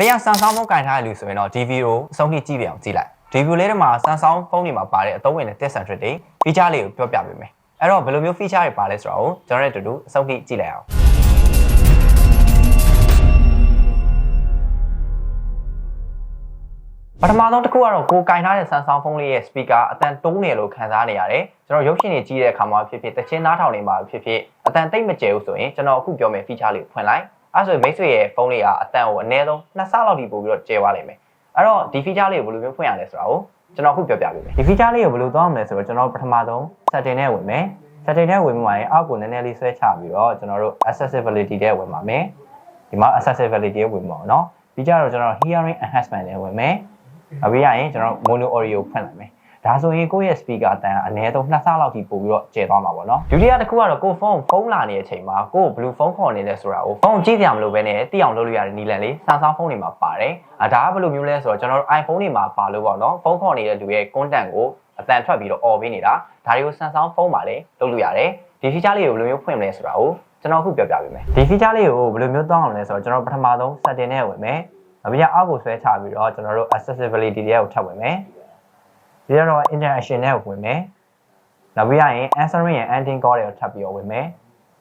တရားဆန်ဆောင်ဖုန်းကင်ထားရလူဆိုရင်တော့ဒီဗီဒီယိုအဆုံးထိကြည့်ပြအောင်ကြည့်လိုက်ဒီဗီဒီယိုလေးထဲမှာဆန်ဆောင်ဖုန်းတွေမှာပါတဲ့အသုံးဝင်တဲ့ test centric တွေ feature လေးကိုပြောပြပေးမယ်အဲ့တော့ဘယ်လိုမျိုး feature တွေပါလဲဆိုတော့ကျွန်တော်တို့အတူတူအဆုံးထိကြည့်လိုက်အောင်ပထမဆုံးတစ်ခုကတော့ကိုကင်ထားတဲ့ Samsung ဖုန်းလေးရဲ့ speaker အတန်တုံးနေလို့ခံစားနေရတယ်ကျွန်တော်ရုပ်ရှင်တွေကြည့်တဲ့အခါမှာဖြစ်ဖြစ်တချင်းနားထောင်နေမှာဖြစ်ဖြစ်အတန်တိတ်မကျဲဘူးဆိုရင်ကျွန်တော်အခုပြောမယ့် feature လေးကိုဖွင့်လိုက် အဲဆိုရင်မိတ်ဆွေရဲ့ဖုန်းလေးကအတန်ကိုအနည်းဆုံး2ဆလောက်ထိပို့ပြီးတော့ကျဲသွားလိမ့်မယ်အဲ့တော့ဒီ feature လေးကိုဘယ်လိုမျိုးဖွင့်ရလဲဆိုတာကိုကျွန်တော်အခုပြောပြပေးမယ်ဒီ feature လေးကိုဘယ်လိုသွားမလဲဆိုတော့ကျွန်တော်ပထမဆုံး setting နဲ့ဝင်မယ် setting နဲ့ဝင်မှာရင်အောက်ကိုနည်းနည်းလေးဆွဲချပြီးတော့ကျွန်တော်တို့ accessibility တဲ့ဝင်ပါမယ်ဒီမှာ accessibility ဝင်ပါအောင်เนาะပြီးကြတော့ကျွန်တော် hearing enhancement နဲ့ဝင်မယ်နောက်ပြီးရရင်ကျွန်တော် mono audio ဖွင့်လိုက်မယ် ဒါဆိုရင်ကိုယ့်ရဲ့ speaker အတန်အနည်းဆုံး2ဆလောက်ထိပို့ပြီးတော့ကျယ်သွားမှာပေါ့နော်ဒုတိယတစ်ခုကတော့ကိုယ်ဖုန်းဖုန်းလာနေတဲ့အချိန်မှာကိုယ်ဘယ်လိုဖုန်းခေါ်နေလဲဆိုတာကိုဖုန်းကြည့်ကြမလို့ပဲနဲ့သိအောင်လုပ်လို့ရတဲ့နည်းလမ်းလေး Samsung ဖုန်းတွေမှာပါတယ်အဲဒါကဘယ်လိုမျိုးလဲဆိုတော့ကျွန်တော်တို့ iPhone တွေမှာပါလို့ပေါ့နော်ဖုန်းခေါ်နေတဲ့လူရဲ့ content ကိုအတန်ထွက်ပြီးတော့អော်ပေးနေတာဒါတွေကို Samsung ဖုန်းမှာလည်းလုပ်လို့ရတယ်ဒီ feature လေးကိုဘယ်လိုမျိုးဖွင့်မလဲဆိုတာကိုကျွန်တော်အခုပြောပြပေးမယ်ဒီ feature လေးကိုဘယ်လိုမျိုးတောင်းအောင်လဲဆိုတော့ကျွန်တော်ပထမဆုံး setting နဲ့ဝင်မယ်နောက်ပြီးအောက်ကိုဆွဲချပြီးတော့ကျွန်တော်တို့ accessibility တွေကိုထပ်ဝင်မယ် ပြီးတော့ interaction နဲ့ဝင်မယ်နောက်ပြီးရင် answering and ending call တွေကိုထပ်ပြီးတော့ဝင်မယ်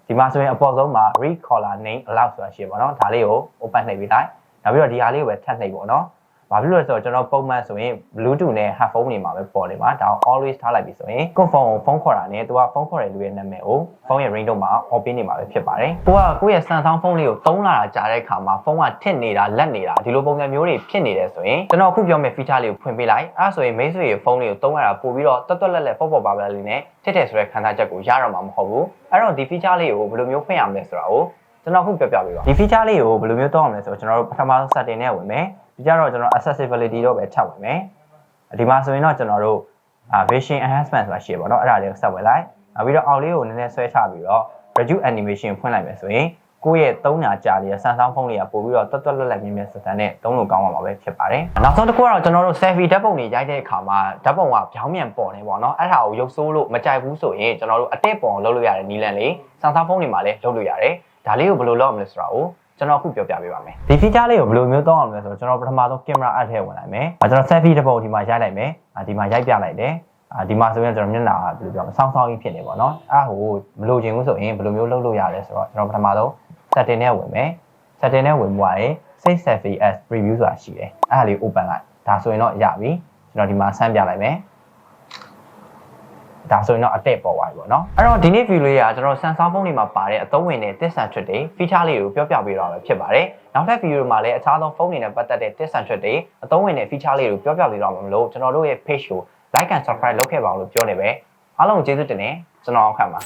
ဒီမှာဆိုရင်အပေါ်ဆုံးမှာ read caller name allow ဆိုတာရှိပါတော့ဒါလေးကို open နှိပ်ပြီးလိုက်နောက်ပြီးတော့ဒီဟာလေးကိုပဲထပ်နှိပ်ပေါ့နော် ဘာဖြစ်လို့လဲဆိုတော့ကျွန်တော်ပုံမှန်ဆိုရင် Bluetooth နဲ့ headphone တွေမှာပဲပေါ်နေမှာဒါကို always ထားလိုက်ပြီဆိုရင်ကိုယ့်ဖုန်းကိုဖုန်းခေါ်တာနဲ့သူကဖုန်းခေါ်တဲ့လူရဲ့နာမည်ကိုဖုန်းရဲ့ ringtone မှာ on ပေးနေမှာပဲဖြစ်ပါတယ်။ကိုကကိုယ့်ရဲ့ Samsung ဖုန်းလေးကိုတုံးလာတာကြားတဲ့အခါမှာဖုန်းကထစ်နေတာလက်နေတာဒီလိုပုံစံမျိုးတွေဖြစ်နေတယ်ဆိုရင်ကျွန်တော်အခုပြောမယ့် feature လေးကိုဖွင့်ပေးလိုက်အဲဒါဆိုရင်မိတ်ဆွေရဲ့ဖုန်းလေးကိုတုံးရတာပို့ပြီးတော့တွတ်တွတ်လက်လက်ပေါ့ပေါ့ပါပါလေးနဲ့ထစ်တယ်ဆိုတဲ့ခံစားချက်ကိုရတော့မှာမဟုတ်ဘူး။အဲ့တော့ဒီ feature လေးကိုဘယ်လိုမျိုးဖွင့်ရမလဲဆိုတာကို ကျွန်တော်အခုပြောပြပေးပါဒီ feature လေးကိုဘယ်လိုမျိုးတောင်းရမလဲဆိုတော့ကျွန်တော်တို့ပထမဆုံး setting နဲ့ဝင်မယ်ဒီကြတော့ကျွန်တော် accessibility တော့ပဲထပ်ဝင်မယ်ဒီမှာဆိုရင်တော့ကျွန်တော်တို့အာ vision enhancement ဆိုတာရှိရပါတော့အဲ့ဒါလေးကိုဆက်ဝင်လိုက်နောက်ပြီးတော့အောက်လေးကိုနည်းနည်းဆွဲချပြီးတော့ reduce animation ဖွင့်လိုက်မယ်ဆိုရင်ကိုယ့်ရဲ့သုံးညာကြာလေး Samsung ဖုန်းလေးကပို့ပြီးတော့တွတ်တွတ်လက်လက်မြင်မြင်စစနဲ့သုံးလို့ကောင်းပါမှာပဲဖြစ်ပါတယ်နောက်ဆုံးတစ်ခုကတော့ကျွန်တော်တို့ selfie ဓာတ်ပုံတွေရိုက်တဲ့အခါမှာဓာတ်ပုံကပြောင်းပြန်ပေါ်နေပေါ့နော်အဲ့ဒါကိုရုပ်ဆိုးလို့မကြိုက်ဘူးဆိုရင်ကျွန်တော်တို့အတက်ပေါ်လုပ်လို့ရတဲ့နီလန်လေး Samsung ဖုန်းတွေမှာလည်းလုပ်လို့ရတယ် ဒါလေးကိုဘယ်လိုလုပ်အောင်လဲဆိုတာကိုကျွန်တော်အခုပြောပြပေးပါမယ်ဒီ feature လေးကိုဘယ်လိုမျိုးသုံးအောင်လဲဆိုတော့ကျွန်တော်ပထမဆုံး camera app ထဲဝင်လိုက်မယ်အဲကျွန်တော် selfie တစ်ပုံဒီမှာရိုက်လိုက်မယ်ဒီမှာရိုက်ပြလိုက်တယ်အာဒီမှာဆိုရင်ကျွန်တော်မျက်နှာကဘယ်လိုပြောမလဲစောင်းစောင်းကြီးဖြစ်နေပါတော့အဲ့ဟိုမလိုချင်ဘူးဆိုရင်ဘယ်လိုမျိုးလုပ်လို့ရလဲဆိုတော့ကျွန်တော်ပထမဆုံး setting နဲ့ဝင်မယ် setting နဲ့ဝင်သွားရင် save selfie as preview ဆိုတာရှိတယ်အဲ့ဒါလေး open လိုက်ဒါဆိုရင်တော့ရပြီကျွန်တော်ဒီမှာဆန်းပြလိုက်မယ် ဒါဆိုရင်တော့အတက်ပေါ်သွားပြီပေါ့နော်အဲ့တော့ဒီနေ့ view လေးကကျွန်တော် Samsung ဖုန်းတွေမှာပါတဲ့အသုံးဝင်တဲ့ tips and tricks တွေ feature လေးကိုပြောပြပေးတော့ပဲဖြစ်ပါတယ်နောက်ထပ် video မှာလည်းအခြားသောဖုန်းတွေနဲ့ပတ်သက်တဲ့ tips and tricks တွေအသုံးဝင်တဲ့ feature လေးကိုပြောပြပေးတော့မှာမလို့ကျွန်တော်တို့ရဲ့ page ကို like and subscribe လုပ်ခဲ့ပါအောင်လို့ပြောနေပဲအားလုံးကျေးဇူးတင်နေကျွန်တော်အောင်ခန့်ပါ